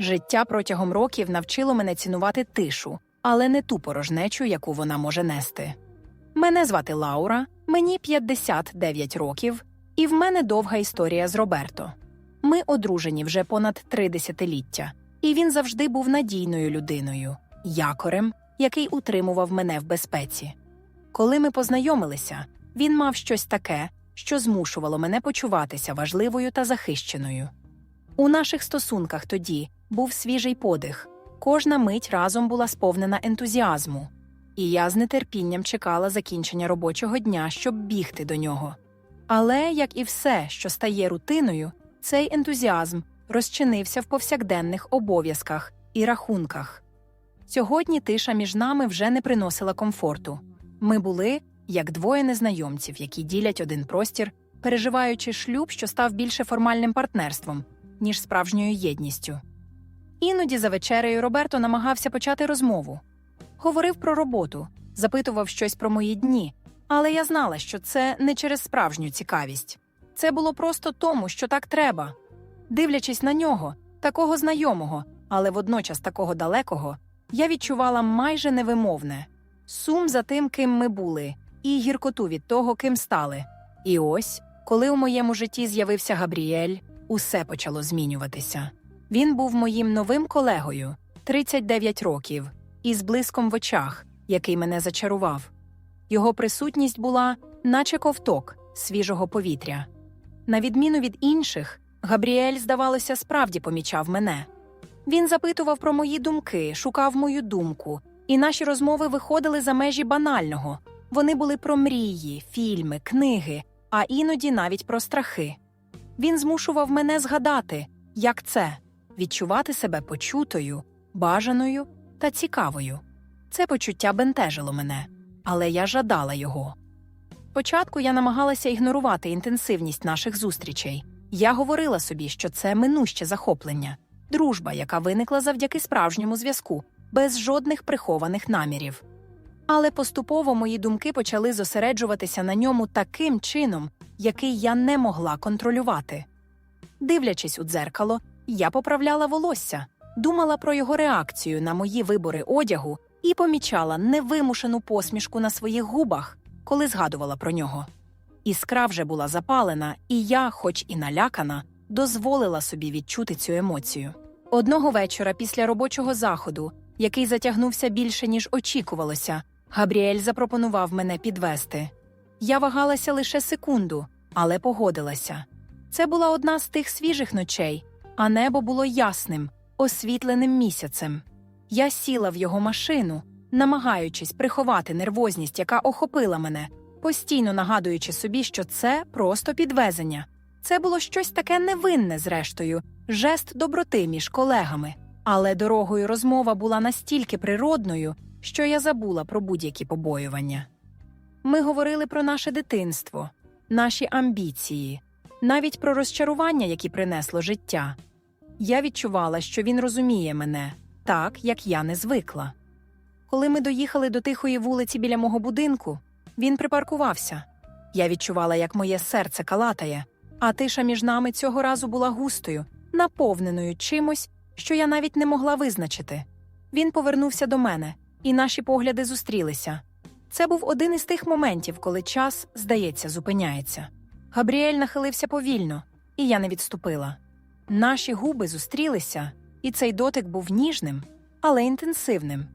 Життя протягом років навчило мене цінувати тишу, але не ту порожнечу, яку вона може нести. Мене звати Лаура, мені 59 років, і в мене довга історія з Роберто. Ми одружені вже понад три десятиліття, і він завжди був надійною людиною, якорем, який утримував мене в безпеці. Коли ми познайомилися, він мав щось таке, що змушувало мене почуватися важливою та захищеною. У наших стосунках тоді був свіжий подих, кожна мить разом була сповнена ентузіазму, і я з нетерпінням чекала закінчення робочого дня, щоб бігти до нього. Але, як і все, що стає рутиною, цей ентузіазм розчинився в повсякденних обов'язках і рахунках. Сьогодні тиша між нами вже не приносила комфорту. Ми були як двоє незнайомців, які ділять один простір, переживаючи шлюб, що став більше формальним партнерством, ніж справжньою єдністю. Іноді за вечерею Роберто намагався почати розмову. Говорив про роботу, запитував щось про мої дні, але я знала, що це не через справжню цікавість. Це було просто тому, що так треба. Дивлячись на нього, такого знайомого, але водночас такого далекого, я відчувала майже невимовне сум за тим, ким ми були, і гіркоту від того, ким стали. І ось, коли у моєму житті з'явився Габріель, усе почало змінюватися. Він був моїм новим колегою, 39 років, із блиском в очах, який мене зачарував. Його присутність була, наче ковток свіжого повітря. На відміну від інших, Габріель, здавалося, справді помічав мене. Він запитував про мої думки, шукав мою думку, і наші розмови виходили за межі банального. Вони були про мрії, фільми, книги, а іноді навіть про страхи. Він змушував мене згадати, як це відчувати себе почутою, бажаною та цікавою. Це почуття бентежило мене, але я жадала його. Спочатку я намагалася ігнорувати інтенсивність наших зустрічей. Я говорила собі, що це минуще захоплення, дружба, яка виникла завдяки справжньому зв'язку, без жодних прихованих намірів. Але поступово мої думки почали зосереджуватися на ньому таким чином, який я не могла контролювати. Дивлячись у дзеркало, я поправляла волосся, думала про його реакцію на мої вибори одягу і помічала невимушену посмішку на своїх губах, коли згадувала про нього. Іскра вже була запалена, і я, хоч і налякана, дозволила собі відчути цю емоцію. Одного вечора після робочого заходу, який затягнувся більше, ніж очікувалося, Габріель запропонував мене підвести. Я вагалася лише секунду, але погодилася. Це була одна з тих свіжих ночей, а небо було ясним, освітленим місяцем. Я сіла в його машину, намагаючись приховати нервозність, яка охопила мене, постійно нагадуючи собі, що це просто підвезення. Це було щось таке невинне, зрештою, жест доброти між колегами. Але дорогою розмова була настільки природною, що я забула про будь-які побоювання. Ми говорили про наше дитинство, наші амбіції, навіть про розчарування, які принесло життя. Я відчувала, що він розуміє мене так, як я не звикла. Коли ми доїхали до тихої вулиці біля мого будинку, він припаркувався. Я відчувала, як моє серце калатає, а тиша між нами цього разу була густою, наповненою чимось, що я навіть не могла визначити. Він повернувся до мене, і наші погляди зустрілися. Це був один із тих моментів, коли час, здається, зупиняється. Габріель нахилився повільно, і я не відступила. Наші губи зустрілися, і цей дотик був ніжним, але інтенсивним.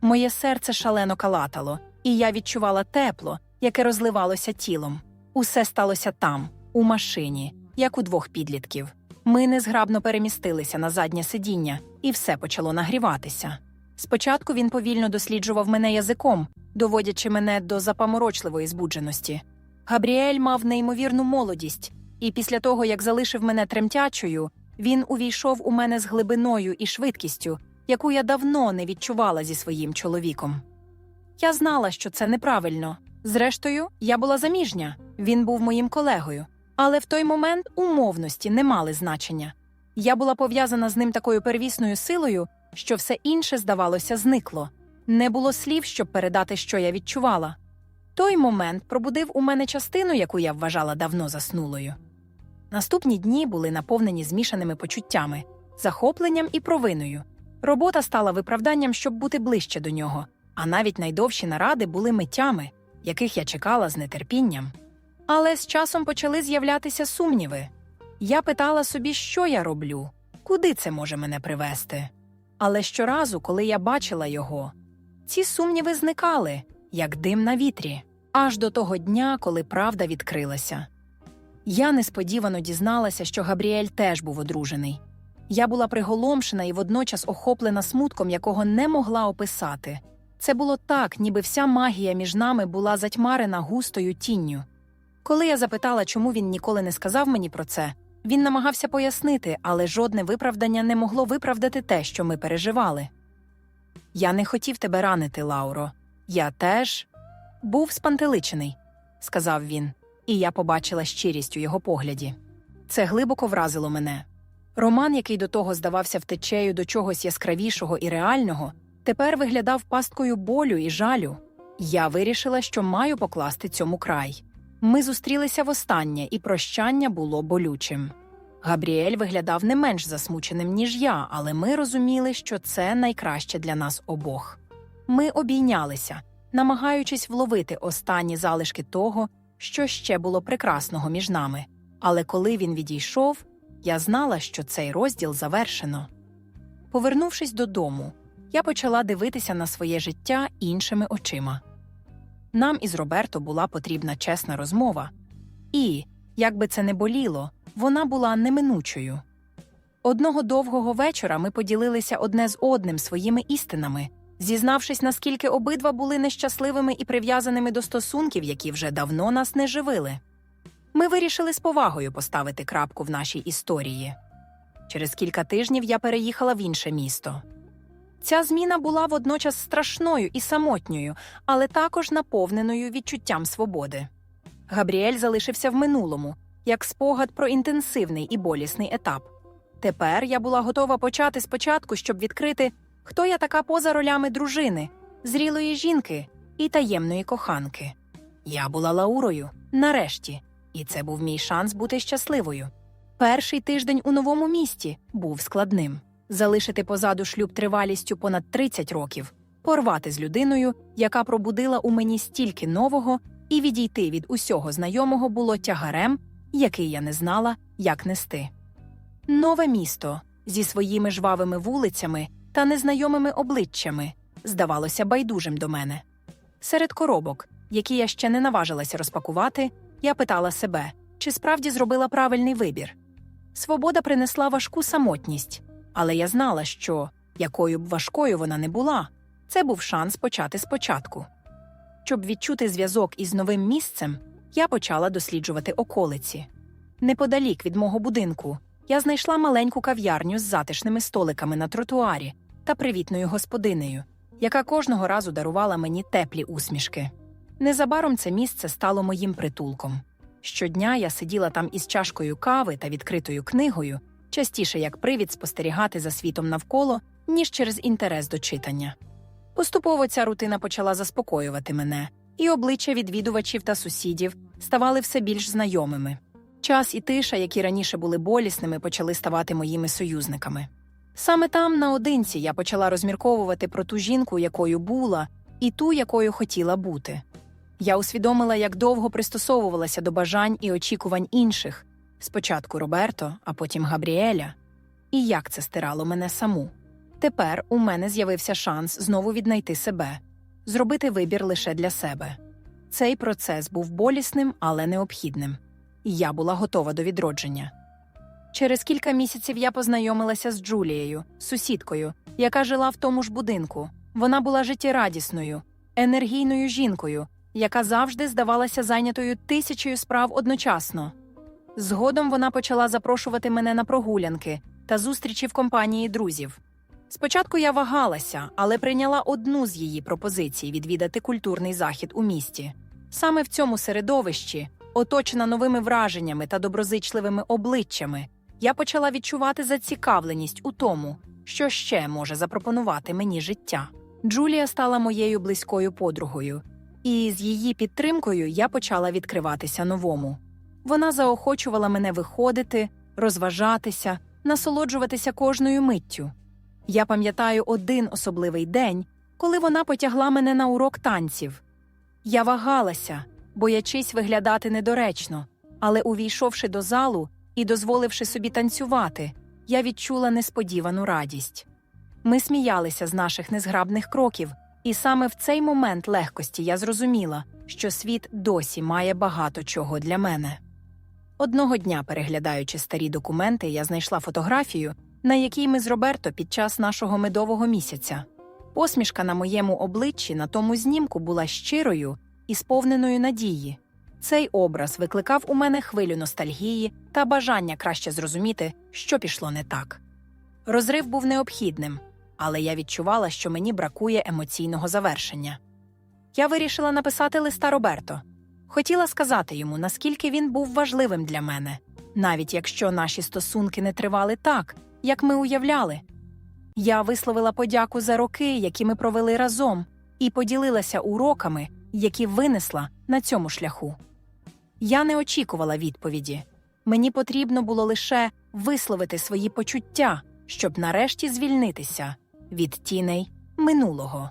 Моє серце шалено калатало, і я відчувала тепло, яке розливалося тілом. Усе сталося там, у машині, як у двох підлітків. Ми незграбно перемістилися на заднє сидіння, і все почало нагріватися. Спочатку він повільно досліджував мене язиком, доводячи мене до запаморочливої збудженості. Габріель мав неймовірну молодість, і після того, як залишив мене тремтячою, він увійшов у мене з глибиною і швидкістю, яку я давно не відчувала зі своїм чоловіком. Я знала, що це неправильно. Зрештою, я була заміжня, він був моїм колегою, але в той момент умовності не мали значення. Я була пов'язана з ним такою первісною силою, що все інше, здавалося, зникло. Не було слів, щоб передати, що я відчувала. Той момент пробудив у мене частину, яку я вважала давно заснулою. Наступні дні були наповнені змішаними почуттями. захопленням і провиною. Робота стала виправданням, щоб бути ближче до нього, а навіть найдовші наради були миттями, яких я чекала з нетерпінням. Але з часом почали з'являтися сумніви. Я питала собі, що я роблю, куди це може мене привести. Але щоразу, коли я бачила його, ці сумніви зникали, як дим на вітрі, аж до того дня, коли правда відкрилася. Я несподівано дізналася, що Габріель теж був одружений. Я була приголомшена і водночас охоплена смутком, якого не могла описати. Це було так, ніби вся магія між нами була затьмарена густою тінню. Коли я запитала, чому він ніколи не сказав мені про це, він намагався пояснити, але жодне виправдання не могло виправдати те, що ми переживали. Я не хотів тебе ранити, Лауро. Я теж був спантеличений, сказав він, і я побачила щирість у його погляді. Це глибоко вразило мене. Роман, який до того здавався втечею до чогось яскравішого і реального, тепер виглядав пасткою болю і жалю. Я вирішила, що маю покласти цьому край. Ми зустрілися востаннє, і прощання було болючим. Габріель виглядав не менш засмученим, ніж я, але ми розуміли, що це найкраще для нас обох. Ми обійнялися, намагаючись вловити останні залишки того, що ще було прекрасного між нами. Але коли він відійшов, я знала, що цей розділ завершено. Повернувшись додому, я почала дивитися на своє життя іншими очима. Нам із Роберто була потрібна чесна розмова, і, як би це не боліло, вона була неминучою. Одного довгого вечора ми поділилися одне з одним своїми істинами, зізнавшись, наскільки обидва були нещасливими і прив'язаними до стосунків, які вже давно нас не живили. Ми вирішили з повагою поставити крапку в нашій історії. Через кілька тижнів я переїхала в інше місто. Ця зміна була водночас страшною і самотньою, але також наповненою відчуттям свободи. Габріель залишився в минулому, як спогад про інтенсивний і болісний етап. Тепер я була готова почати спочатку, щоб відкрити, хто я така поза ролями дружини, зрілої жінки і таємної коханки. Я була Лаурою, нарешті, і це був мій шанс бути щасливою. Перший тиждень у новому місті був складним залишити позаду шлюб тривалістю понад 30 років, порвати з людиною, яка пробудила у мені стільки нового, і відійти від усього знайомого було тягарем, який я не знала, як нести. Нове місто зі своїми жвавими вулицями та незнайомими обличчями здавалося байдужим до мене. Серед коробок, які я ще не наважилася розпакувати, я питала себе, чи справді зробила правильний вибір. Свобода принесла важку самотність, але я знала, що, якою б важкою вона не була, це був шанс почати спочатку. Щоб відчути зв'язок із новим місцем, я почала досліджувати околиці. Неподалік від мого будинку я знайшла маленьку кав'ярню з затишними столиками на тротуарі та привітною господинею, яка кожного разу дарувала мені теплі усмішки. Незабаром це місце стало моїм притулком. Щодня я сиділа там із чашкою кави та відкритою книгою, частіше як привід спостерігати за світом навколо, ніж через інтерес до читання. Поступово ця рутина почала заспокоювати мене, і обличчя відвідувачів та сусідів ставали все більш знайомими. Час і тиша, які раніше були болісними, почали ставати моїми союзниками. Саме там, наодинці, я почала розмірковувати про ту жінку, якою була, і ту, якою хотіла бути. Я усвідомила, як довго пристосовувалася до бажань і очікувань інших спочатку Роберто, а потім Габріеля, і як це стирало мене саму. Тепер у мене з'явився шанс знову віднайти себе, зробити вибір лише для себе. Цей процес був болісним, але необхідним, і я була готова до відродження. Через кілька місяців я познайомилася з Джулією, сусідкою, яка жила в тому ж будинку. Вона була життєрадісною, енергійною жінкою, яка завжди здавалася зайнятою тисячею справ одночасно. Згодом вона почала запрошувати мене на прогулянки та зустрічі в компанії друзів. Спочатку я вагалася, але прийняла одну з її пропозицій відвідати культурний захід у місті. Саме в цьому середовищі, оточена новими враженнями та доброзичливими обличчями, я почала відчувати зацікавленість у тому, що ще може запропонувати мені життя. Джулія стала моєю близькою подругою, і з її підтримкою я почала відкриватися новому. Вона заохочувала мене виходити, розважатися, насолоджуватися кожною миттю. Я пам'ятаю один особливий день, коли вона потягла мене на урок танців. Я вагалася, боячись виглядати недоречно, але, увійшовши до залу і дозволивши собі танцювати, я відчула несподівану радість. Ми сміялися з наших незграбних кроків, і саме в цей момент легкості я зрозуміла, що світ досі має багато чого для мене. Одного дня, переглядаючи старі документи, я знайшла фотографію, на якій ми з Роберто під час нашого медового місяця. Посмішка на моєму обличчі на тому знімку була щирою і сповненою надії. Цей образ викликав у мене хвилю ностальгії та бажання краще зрозуміти, що пішло не так. Розрив був необхідним, але я відчувала, що мені бракує емоційного завершення. Я вирішила написати листа Роберто. Хотіла сказати йому, наскільки він був важливим для мене, навіть якщо наші стосунки не тривали так, як ми уявляли. Я висловила подяку за роки, які ми провели разом, і поділилася уроками, які винесла на цьому шляху. Я не очікувала відповіді. Мені потрібно було лише висловити свої почуття, щоб нарешті звільнитися від тіней минулого.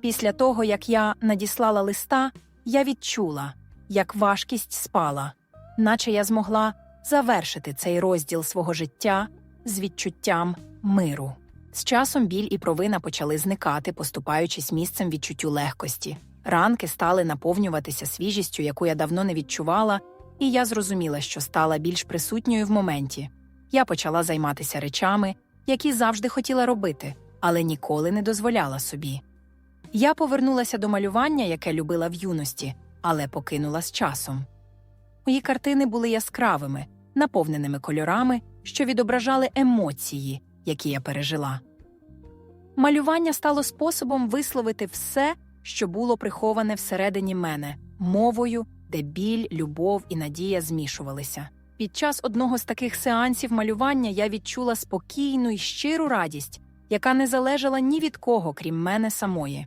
Після того, як я надіслала листа, я відчула, як важкість спала, наче я змогла завершити цей розділ свого життя з відчуттям миру. З часом біль і провина почали зникати, поступаючись місцем відчуттю легкості. Ранки стали наповнюватися свіжістю, яку я давно не відчувала, і я зрозуміла, що стала більш присутньою в моменті. Я почала займатися речами, які завжди хотіла робити, але ніколи не дозволяла собі. Я повернулася до малювання, яке любила в юності, але покинула з часом. Мої картини були яскравими, наповненими кольорами, що відображали емоції, які я пережила. Малювання стало способом висловити все, що було приховане всередині мене, мовою, де біль, любов і надія змішувалися. Під час одного з таких сеансів малювання я відчула спокійну і щиру радість, яка не залежала ні від кого, крім мене самої.